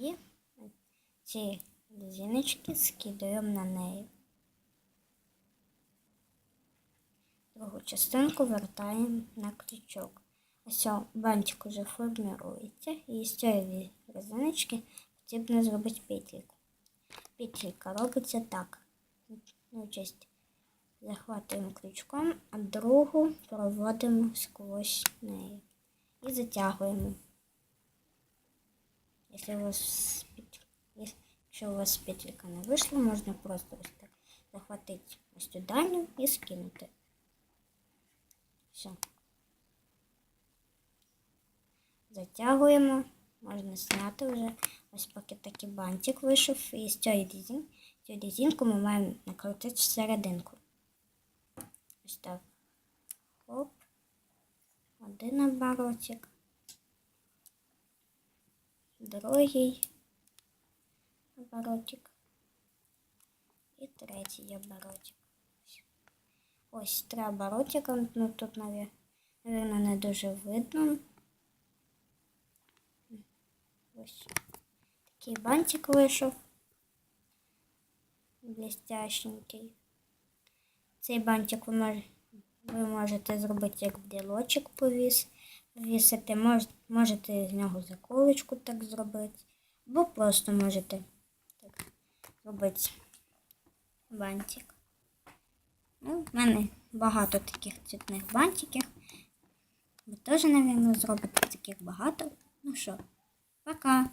І ці резиночки скидуємо на неї. Другу частинку вертаємо на крючок. Ось бантик уже формирується, і з цієї резиночки потрібно зробити петельку. Петелька робиться так. Ну, захватуємо крючком, а другу проводимо сквозь неї і затягуємо. Якщо у вас якщо у вас петелька не вийшла, можна просто ось так захватити ось цю дальню і скинути. Все. Затягуємо, можна зняти вже. Ось поки такий бантик вийшов. І з цієї резин, цю резинку ми маємо накрутити всерединку. Ось так. Хоп. Один оборотик. Другий оборотик. І третій оборотик. Ось три оборотика. Ну тут, навіть, не дуже видно. Ось такий бантик вийшов. Блестященький. Цей бантик ви, можете зробити як брілочок повіс. Повісити, Мож, можете з нього заколочку так зробити. Або просто можете так зробити бантик. Ну, в мене багато таких цвітних бантиків. Ви теж, мабуть, зробите таких багато. Ну що, пока!